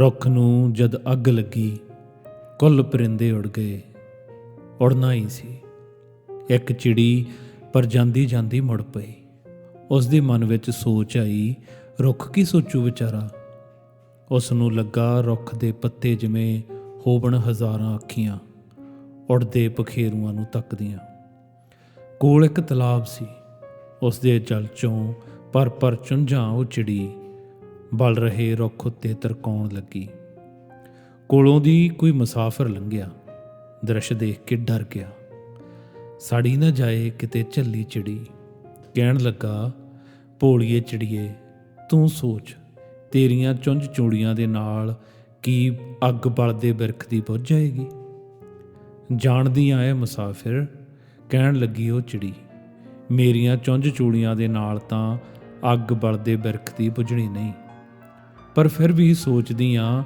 ਰੁੱਖ ਨੂੰ ਜਦ ਅੱਗ ਲੱਗੀ, ਕੁੱਲ ਪਰਿੰਦੇ ਉੜ ਗਏ। ਉੜਨਾ ਹੀ ਸੀ। ਇੱਕ ਚਿੜੀ ਪਰ ਜਾਂਦੀ ਜਾਂਦੀ ਮੁੜ ਪਈ। ਉਸ ਦੇ ਮਨ ਵਿੱਚ ਸੋਚ ਆਈ, ਰੁੱਖ ਕੀ ਸੋਚੂ ਵਿਚਾਰਾ? ਉਸ ਨੂੰ ਲੱਗਾ ਰੁੱਖ ਦੇ ਪੱਤੇ ਜਿਵੇਂ ਹੋਵਣ ਹਜ਼ਾਰਾਂ ਅੱਖੀਆਂ, ਉੜਦੇ ਪਖੇਰੂਆਂ ਨੂੰ ਤੱਕਦੀਆਂ। ਕੋਲ ਇੱਕ ਤਲਾਬ ਸੀ। ਉਸ ਦੇ ਜਲ ਚੋਂ ਪਰ ਪਰ ਚੁੰਝਾਂ ਉਹ ਚਿੜੀ ਬਲ ਰਹੇ ਰੁੱਖ ਉੱਤੇ ਤਰਕਾਉਣ ਲੱਗੀ। ਕੋਲੋਂ ਦੀ ਕੋਈ ਮੁਸਾਫਰ ਲੰਘਿਆ। ਦ੍ਰਿਸ਼ ਦੇਖ ਕੇ ਡਰ ਗਿਆ। ਸਾੜੀ ਨਾ ਜਾਏ ਕਿਤੇ ਝੱਲੀ ਚਿੜੀ। ਕਹਿਣ ਲੱਗਾ, ਭੋਲੀਏ ਚਿੜੀਏ, ਤੂੰ ਸੋਚ, ਤੇਰੀਆਂ ਚੁੰਝ ਚੂੜੀਆਂ ਦੇ ਨਾਲ ਕੀ ਅੱਗ ਬਲਦੇ ਬਿਰਖ ਦੀ ਬੁੱਝ ਜਾਏਗੀ? ਜਾਣਦੀ ਆਏ ਮੁਸਾਫਿਰ, ਕਹਿਣ ਲੱਗੀ ਉਹ ਚਿੜੀ, ਮੇਰੀਆਂ ਚੁੰਝ ਚੂੜੀਆਂ ਦੇ ਨਾਲ ਤਾਂ ਅੱਗ ਬਲਦੇ ਬਿਰਖ ਦੀ ਬੁਝਣੀ ਨਹੀਂ। ਪਰ ਫਿਰ ਵੀ ਸੋਚਦੀ ਆ,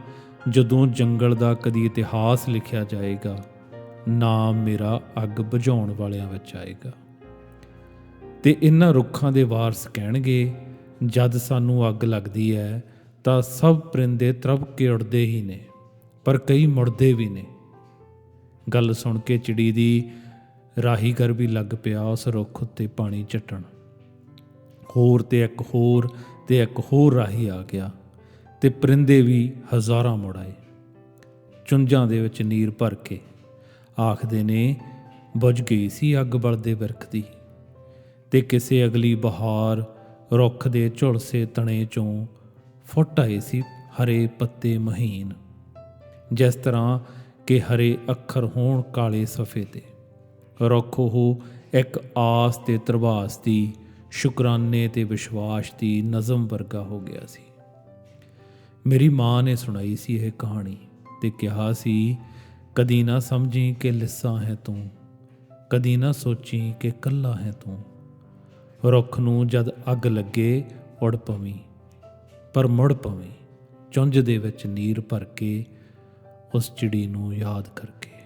ਜਦੋਂ ਜੰਗਲ ਦਾ ਕਦੀ ਇਤਿਹਾਸ ਲਿਖਿਆ ਜਾਏਗਾ, ਨਾਮ ਮੇਰਾ ਅੱਗ ਬੁਝਾਉਣ ਵਾਲਿਆਂ ਵਿੱਚ ਆਏਗਾ। ਤੇ ਇਹਨਾਂ ਰੁੱਖਾਂ ਦੇ ਵਾਰਸ ਕਹਿਣਗੇ, ਜਦ ਸਾਨੂੰ ਅੱਗ ਲੱਗਦੀ ਹੈ ਤਾਂ ਸਭ ਪਰਿੰਦੇ ਤਰਪ ਕੇ ਉੱਡਦੇ ਹੀ ਨੇ, ਪਰ ਕਈ ਮੁੜਦੇ ਵੀ ਨੇ। ਗੱਲ ਸੁਣ ਕੇ ਚਿੜੀ ਦੀ ਰਾਹੀ ਕਰ ਵੀ ਲੱਗ ਪਿਆ ਉਸ ਰੁੱਖ ਉੱਤੇ ਪਾਣੀ ਚੱਟਣ ਹੋਰ ਤੇ ਇੱਕ ਹੋਰ ਤੇ ਇੱਕ ਹੋਰ ਰਾਹੀ ਆ ਗਿਆ। ਤੇ ਪਰਿੰਦੇ ਵੀ ਹਜ਼ਾਰਾਂ ਮੁੜ ਆਏ। ਚੁੰਝਾਂ ਦੇ ਵਿੱਚ ਨੀਰ ਭਰ ਕੇ ਆਖਦੇ ਨੇ, ਬੁਝ ਗਈ ਸੀ ਅੱਗ ਬਲਦੇ ਬਿਰਖ ਦੀ ਤੇ ਕਿਸੇ ਅਗਲੀ ਬਹਾਰ ਰੁੱਖ ਦੇ ਝੁਲਸੇ ਤਣੇ ਚੋਂ ਫੁੱਟ ਆਏ ਸੀ ਹਰੇ ਪੱਤੇ ਮਹੀਨ, ਜਿਸ ਤਰ੍ਹਾਂ ਕਿ ਹਰੇ ਅੱਖਰ ਹੋਣ ਕਾਲੇ ਸਫੇ ਤੇ। ਰੁੱਖ ਉਹ ਇੱਕ ਆਸ ਤੇ ਤਰਵਾਸ ਦੀ, ਸ਼ੁਕਰਾਨੇ ਤੇ ਵਿਸ਼ਵਾਸ ਦੀ ਨਜ਼ਮ ਵਰਗਾ ਹੋ ਗਿਆ ਸੀ। ਮੇਰੀ ਮਾਂ ਨੇ ਸੁਣਾਈ ਸੀ ਇਹ ਕਹਾਣੀ ਤੇ ਕਿਹਾ ਸੀ, ਕਦੀ ਨਾ ਸਮਝੀ ਕਿ ਲਿੱਸਾ ਹੈ ਤੂੰ, ਕਦੀ ਨਾ ਸੋਚੀ ਕਿ ਕੱਲਾ ਹੈ ਤੂੰ। ਰੁੱਖ ਨੂੰ ਜਦ ਅੱਗ ਲੱਗੇ ਉੜ ਪਵੀਂ, ਪਰ ਮੁੜ ਪਵੀਂ, ਚੁੰਝ ਦੇ ਵਿੱਚ ਨੀਰ ਭਰ ਕੇ ਉਸ ਚਿੜੀ ਨੂੰ ਯਾਦ ਕਰਕੇ।